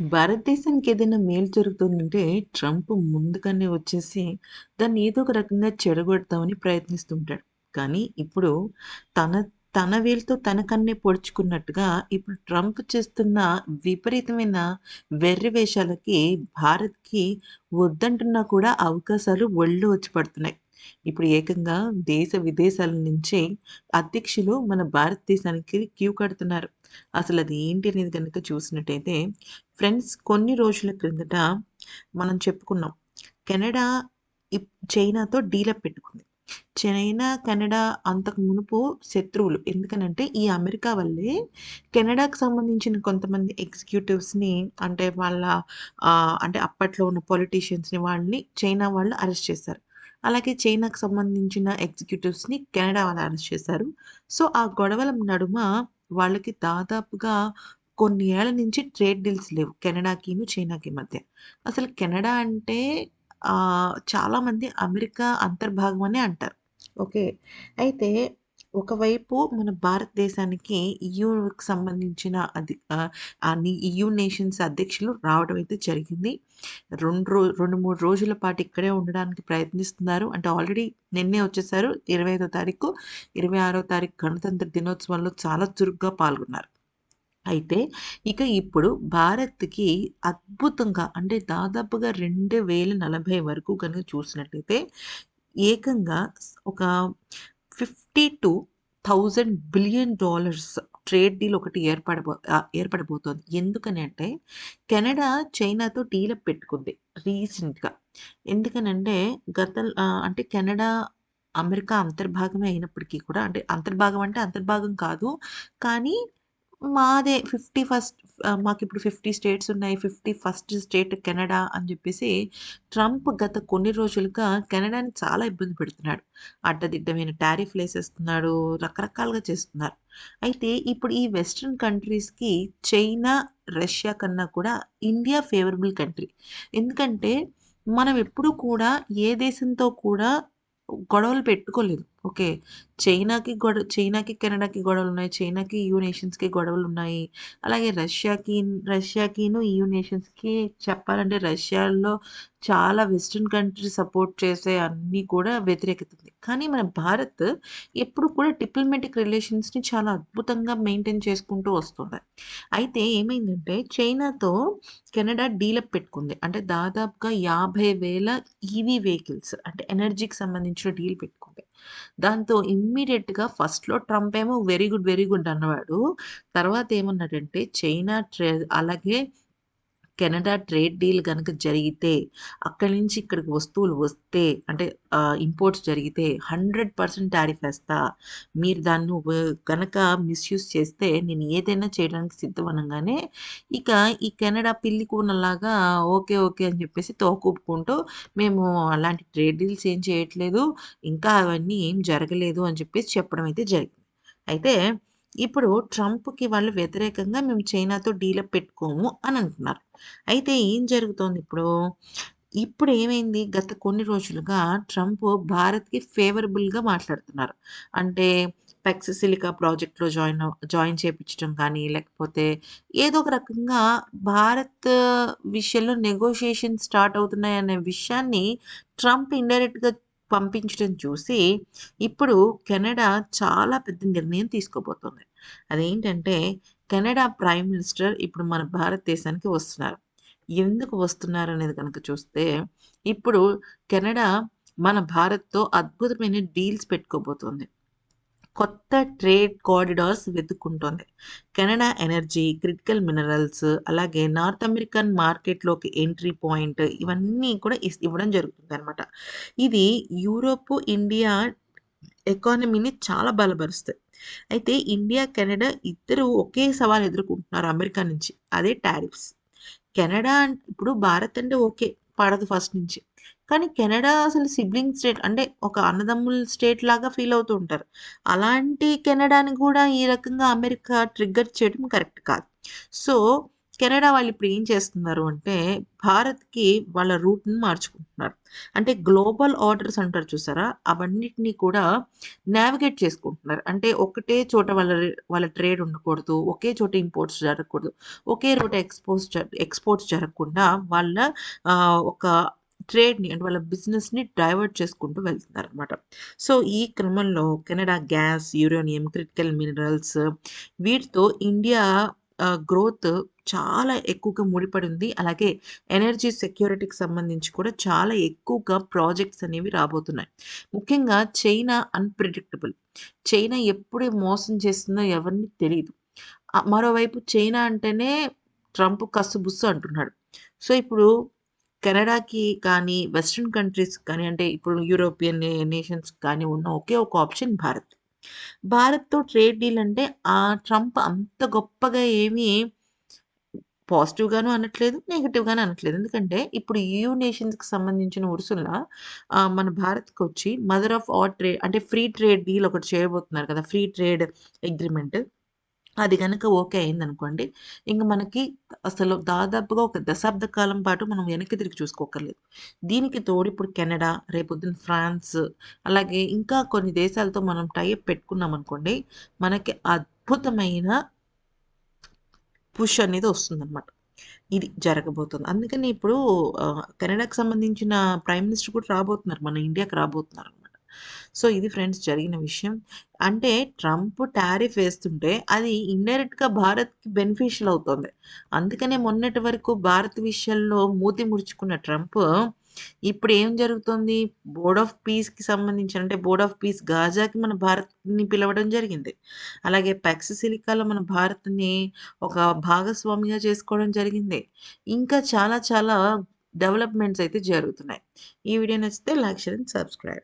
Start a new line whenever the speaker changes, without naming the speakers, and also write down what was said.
భారతదేశానికి ఏదైనా మేలు జరుగుతుందంటే ట్రంప్ ముందుగానే వచ్చేసి దాన్ని ఏదో ఒక రకంగా చెడగొడతామని ప్రయత్నిస్తుంటాడు. కానీ ఇప్పుడు తన తన వేలుతో తన కన్నే పొడుచుకున్నట్టుగా ఇప్పుడు ట్రంప్ చేస్తున్న విపరీతమైన వెర్రి వేషాలకి భారత్‌కి వద్దంటున్నా కూడా అవకాశాలు ఒళ్ళు వచ్చి పడుతున్నాయి. ఇప్పుడు ఏకంగా దేశ విదేశాల నుంచి అధ్యక్షులు మన భారతదేశానికి క్యూ కడుతున్నారు. అసలు అది ఏంటి అనేది కనుక చూసినట్టయితే ఫ్రెండ్స్ కొన్ని రోజుల క్రిందట మనం చెప్పుకున్నాం. కెనడా ఇప్ చైనాతో డీలప్ పెట్టుకుంది. చైనా, కెనడా అంతకు మునుపు శత్రువులు. ఎందుకనంటే ఈ అమెరికా వల్లే కెనడాకి సంబంధించిన కొంతమంది ఎగ్జిక్యూటివ్స్‌ని అంటే వాళ్ళ అంటే అప్పట్లో ఉన్న పొలిటీషియన్స్‌ని వాళ్ళని చైనా వాళ్ళు అరెస్ట్ చేశారు. అలాగే చైనాకు సంబంధించిన ఎగ్జిక్యూటివ్స్‌ని కెనడా వాళ్ళు అరెస్ట్ చేశారు. సో, ఆ గొడవల నడుమ వాళ్ళకి దాదాపుగా కొన్ని ఏళ్ళ నుంచి ట్రేడ్ డీల్స్ లేవు. కెనడాకిను, చైనాకి మధ్య. అసలు కెనడా అంటే చాలామంది అమెరికా అంతర్భాగం అనే అంటారు. ఓకే. అయితే ఒకవైపు మన భారతదేశానికి ఈయూకి సంబంధించిన అది ఈయూ నేషన్స్ అధ్యక్షులు రావడం అయితే జరిగింది. రెండు రో 2, 3 రోజుల పాటు ఇక్కడే ఉండడానికి ప్రయత్నిస్తున్నారు. అంటే ఆల్రెడీ నిన్నే వచ్చేసారు. 25 తారీఖు, 26 తారీఖు గణతంత్ర దినోత్సవంలో చాలా చురుగ్గా పాల్గొన్నారు. అయితే ఇక ఇప్పుడు భారత్‌కి అద్భుతంగా అంటే దాదాపుగా 2040 వరకు కనుక చూసినట్టయితే ఏకంగా ఒక fifty two thousand billion dollars trade deal ఒకటి ఏర్పడబో ఏర్పడబోతోంది. ఎందుకని అంటే కెనడా చైనాతో డీలప్ పెట్టుకుంది రీసెంట్‌గా. ఎందుకనంటే గత అంటే కెనడా అమెరికా అంతర్భాగమే అయినప్పటికీ కూడా అంటే అంతర్భాగం అంటే అంతర్భాగం కాదు. కానీ మాదే 50 ఫస్ట్ మాకు ఇప్పుడు ఫిఫ్టీ స్టేట్స్ ఉన్నాయి. 50 ఫస్ట్ స్టేట్ కెనడా అని చెప్పేసి ట్రంప్ గత కొన్ని రోజులుగా కెనడాని చాలా ఇబ్బంది పెడుతున్నాడు. అడ్డదిడ్డమైన టారిఫ్‌లేసేస్తున్నాడు. రకరకాలుగా చేస్తున్నారు. అయితే ఇప్పుడు ఈ వెస్ట్రన్ కంట్రీస్‌కి చైనా, రష్యా కన్నా కూడా ఇండియా ఫేవరబుల్ కంట్రీ. ఎందుకంటే మనం ఎప్పుడూ కూడా ఏ దేశంతో కూడా గొడవలు పెట్టుకోలేదు. ఓకే. చైనాకి గొడవ చైనాకి, కెనడాకి గొడవలు ఉన్నాయి చైనాకి, ఈయూ నేషన్స్‌కి గొడవలున్నాయి. అలాగే రష్యాకి రష్యాకిను, ఈయూ నేషన్స్‌కి చెప్పాలంటే రష్యాలో చాలా వెస్టర్న్ కంట్రీస్ సపోర్ట్ చేసే అన్నీ కూడా వ్యతిరేకత ఉంది. కానీ మన భారత్ ఎప్పుడు కూడా డిప్లొమాటిక్ రిలేషన్స్‌ని చాలా అద్భుతంగా మెయింటైన్ చేసుకుంటూ వస్తుంది. అయితే ఏమైందంటే చైనాతో కెనడా డీలప్ పెట్టుకుంది. అంటే దాదాపుగా యాభై వేల ఈవీ వెహికల్స్ అంటే ఎనర్జీకి సంబంధించిన డీల్ పెట్టుకుంది. దాంతో ఇమ్మీడియట్గా ఫస్ట్‌లో ట్రంప్ ఏమో వెరీ గుడ్, వెరీ గుడ్ అన్నవాడు. తర్వాత ఏమన్నాడంటే చైనా ట్రే అలాగే కెనడా ట్రేడ్ డీల్ కనుక జరిగితే, అక్కడి నుంచి ఇక్కడికి వస్తువులు వస్తే అంటే ఇంపోర్ట్స్ జరిగితే 100% టారిఫ్ వేస్తా మీరు దాన్ని కనుక మిస్‌యూజ్ చేస్తే నేను ఏదైనా చేయడానికి సిద్ధం ఇక ఈ కెనడా పిల్లి కూనలాగా ఓకే, ఓకే అని చెప్పేసి తోకూపుకుంటూ మేము అలాంటి ట్రేడ్ డీల్స్ ఏం చేయట్లేదు. ఇంకా అవన్నీ ఏం జరగలేదు అని చెప్పేసి చెప్పడం అయితే జరిగింది. అయితే ఇప్పుడు ట్రంప్‌కి వాళ్ళు వ్యతిరేకంగా మేము చైనాతో డీలప్ పెట్టుకోము అని అంటున్నారు. అయితే ఏం జరుగుతోంది ఇప్పుడు? ఇప్పుడు ఏమైంది గత కొన్ని రోజులుగా ట్రంప్ భారత్‌కి ఫేవరబుల్‌గా మాట్లాడుతున్నారు. అంటే పెక్స్-సిలికా ప్రాజెక్ట్‌లో జాయిన్ జాయిన్ చేయించడం కానీ, లేకపోతే ఏదో ఒక రకంగా భారత్ విషయంలో నెగోషియేషన్ స్టార్ట్ అవుతున్నాయనే విషయాన్ని ట్రంప్ ఇండైరెక్ట్‌గా పంపించడం చూసి, ఇప్పుడు కెనడా చాలా పెద్ద నిర్ణయం తీసుకోబోతోంది. అదేంటంటే కెనడా ప్రైమ్ మినిస్టర్ ఇప్పుడు మన భారతదేశానికి వస్తున్నారు. ఎందుకు వస్తున్నారు అనేది కనుక చూస్తే, ఇప్పుడు కెనడా మన భారత్‌తో అద్భుతమైన డీల్స్ పెట్టుకోబోతోంది. కొత్త ట్రేడ్ కారిడార్స్ వెతుక్కుంటోంది. కెనడా ఎనర్జీ, క్రిటికల్ మినరల్స్ అలాగే నార్త్ అమెరికన్ మార్కెట్‌లోకి ఎంట్రీ పాయింట్ ఇవన్నీ కూడా ఇవ్వడం జరుగుతుంది అనమాట ఇది యూరోప్ ఇండియా ఎకానమీని చాలా బలపరుస్తాయి. అయితే ఇండియా, కెనడా ఇద్దరు ఒకే సవాల్ ఎదుర్కొంటున్నారు అమెరికా నుంచి. అదే టారిఫ్స్. కెనడా ఇప్పుడు భారత్ అంటే ఓకే. పడదు ఫస్ట్ నుంచి. కానీ కెనడా అసలు సిబ్లింగ్ స్టేట్ అంటే ఒక అన్నదమ్ముల స్టేట్ లాగా ఫీల్ అవుతూ ఉంటారు. అలాంటి కెనడాని కూడా ఈ రకంగా అమెరికా ట్రిగ్గర్ చేయడం కరెక్ట్ కాదు. సో, కెనడా వాళ్ళు ఇప్పుడు ఏం చేస్తున్నారు అంటే భారత్‌కి వాళ్ళ రూట్‌ని మార్చుకుంటున్నారు. అంటే గ్లోబల్ ఆర్డర్స్ అంటారు చూసారా? అవన్నిటిని కూడా నావిగేట్ చేసుకుంటున్నారు. అంటే ఒకటే చోట వాళ్ళ వాళ్ళ ట్రేడ్ ఉండకూడదు. ఒకే చోట ఇంపోర్ట్స్ జరగకూడదు. ఒకే రోట ఎక్స్‌పోర్ట్స్ ఎక్స్‌పోర్ట్స్ జరగకుండా వాళ్ళ ఒక ట్రేడ్‌ని అంటే వాళ్ళ బిజినెస్‌ని డైవర్ట్ చేసుకుంటూ వెళ్తున్నారు అనమాట సో, ఈ క్రమంలో Canada gas, uranium, critical minerals వీటితో ఇండియా గ్రోత్ చాలా ఎక్కువగా ముడిపడి ఉంది. అలాగే ఎనర్జీ సెక్యూరిటీకి సంబంధించి కూడా చాలా ఎక్కువగా ప్రాజెక్ట్స్ అనేవి రాబోతున్నాయి. ముఖ్యంగా చైనా అన్‌ప్రెడిక్టబుల్. చైనా ఎప్పుడు మోసం చేస్తుందో ఎవరిని తెలియదు మరోవైపు చైనా అంటేనే ట్రంప్ కస్సుబుస్సు అంటున్నాడు. సో, ఇప్పుడు కెనడాకి కానీ, వెస్ట్రన్ కంట్రీస్ కానీ అంటే ఇప్పుడు యూరోపియన్ నేషన్స్ కానీ ఉన్న ఒకే ఒక ఆప్షన్ భారత్. భారత్‌తో ట్రేడ్ డీల్ అంటే ఆ ట్రంప్ అంత గొప్పగా ఏమి పాజిటివ్‌గాను అనట్లేదు, నెగిటివ్గాను అనట్లేదు. ఎందుకంటే ఇప్పుడు యూ నేషన్స్‌కి సంబంధించిన ఉరుసుల మన మన భారత్‌కొచ్చి మదర్ ఆఫ్ ఆల్ ట్రేడ్ అంటే ఫ్రీ ట్రేడ్ డీల్ ఒకటి చేయబోతున్నారు కదా! ఫ్రీ ట్రేడ్ అగ్రిమెంట్ అది కనుక ఓకే అయిందనుకోండి, ఇంక మనకి అసలు దాదాపుగా ఒక దశాబ్ద కాలం పాటు మనం వెనక్కి తిరిగి చూసుకోక్కర్లేదు. దీనికి తోడు ఇప్పుడు కెనడా, రేపొద్దున ఫ్రాన్స్ అలాగే ఇంకా కొన్ని దేశాలతో మనం టై అప్ పెట్టుకున్నామనుకోండి, మనకి అద్భుతమైన పుష్ అనేది వస్తుందన్నమాట ఇది జరగబోతుంది. అందుకని ఇప్పుడు కెనడాకి సంబంధించిన ప్రైమ్ మినిస్టర్ కూడా రాబోతున్నారు. మన ఇండియాకి రాబోతున్నారు అనమాట సో, ఇది ఫ్రెండ్స్ జరిగిన విషయం. అంటే ట్రంప్ టారిఫ్ వేస్తుంటే అది ఇండైరెక్ట్‌గా భారత్‌కి బెనిఫిషియల్ అవుతోంది. అందుకనే మొన్నటి వరకు భారత్ విషయంలో మూతి ముడుచుకున్న ట్రంప్ ఇప్పుడు ఏం జరుగుతోంది? బోర్డ్ ఆఫ్ పీస్‌కి సంబంధించిన అంటే బోర్డ్ ఆఫ్ పీస్ గాజాకి మన భారత్‌ని పిలవడం జరిగింది. అలాగే పెక్స్ సిలికాలో మన భారత్‌ని ఒక భాగస్వామిగా చేసుకోవడం జరిగింది. ఇంకా చాలా చాలా డెవలప్‌మెంట్స్ అయితే జరుగుతున్నాయి. ఈ వీడియో నచ్చితే లైక్, షేర్ అండ్ సబ్స్క్రైబ్.